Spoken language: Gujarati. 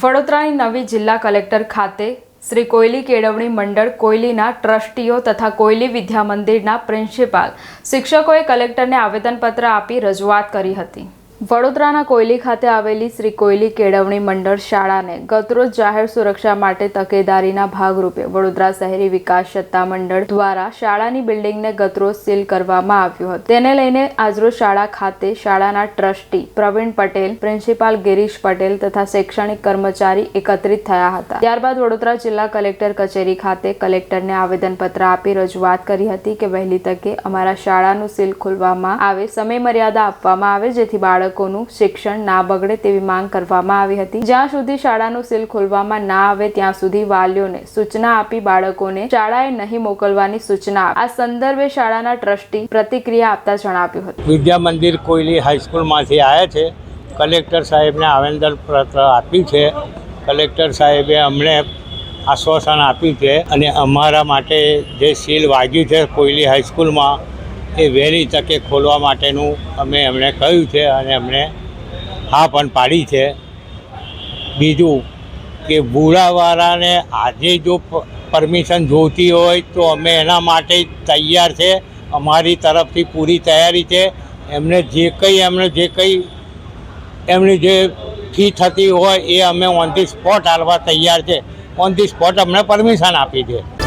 વડોદરાની નવી જિલ્લા કલેક્ટર ખાતે શ્રી કોયલી કેળવણી મંડળ કોયલીના ટ્રસ્ટીઓ તથા કોયલી વિદ્યા મંદિરના પ્રિન્સિપાલ શિક્ષકોએ કલેક્ટરને આવેદનપત્ર આપી રજૂઆત કરી હતી. વડોદરાના કોયલી ખાતે આવેલી શ્રી કોયલી કેળવણી મંડળ શાળાને ગતરોજ જાહેર સુરક્ષા માટે તકેદારીના ભાગરૂપે વડોદરા શહેરી વિકાસ સત્તા મંડળ દ્વારા શાળાની બિલ્ડિંગને ગતરોજ સીલ કરવામાં આવ્યું હતું. તેને લઈને આજરોજ શાળા ખાતે શાળાના ટ્રસ્ટી પ્રવીણ પટેલ, પ્રિન્સિપાલ ગિરીશ પટેલ તથા શૈક્ષણિક કર્મચારી એકત્રિત થયા હતા. ત્યારબાદ વડોદરા જિલ્લા કલેક્ટર કચેરી ખાતે કલેક્ટરને આવેદનપત્ર આપી રજૂઆત કરી હતી કે વહેલી તકે અમારા શાળાનું સીલ ખોલવામાં આવે સમય મર્યાદા આપવામાં આવે, જેથી બાળકોનું શિક્ષણ ના બગડે તેવી માંગ કરવામાં આવી હતી. જ્યાં સુધી શાળાનું સીલ ખોલવામાં ના આવે ત્યાં સુધી વાલીઓને સૂચના આપી બાળકોને શાળાએ નહીં મોકલવાની સૂચના આ સંદર્ભે શાળાના ટ્રસ્ટી પ્રતિક્રિયા આપતા જણાવ્યું હતું. વિદ્યા મંદિર કોયલી હાઈસ્કૂલમાંથી આવ્યા છે. કલેક્ટર સાહેબને આવેદનપત્ર આપ્યું છે. કલેક્ટર સાહેબે અમને આશ્વાસન આપ્યું છે અને અમારા માટે જે સીલ વાગ્યું છે કોયલી હાઈસ્કૂલમાં એ વહેલી તકે ખોલવા માટેનું અમે એમણે કહ્યું છે અને એમણે હા પણ પાડી છે. બીજું કે બુરાવાળાને આજે જો પરમિશન જોઈતી હોય તો અમે એના માટે તૈયાર છે. અમારી તરફથી પૂરી તૈયારી છે. એમને જે કંઈ એમને જે કંઈ, એમની જે ફી થતી હોય એ અમે ઓન ધી સ્પોટ હાલવા તૈયાર છે. ઓન ધી સ્પોટ અમને પરમિશન આપી છે.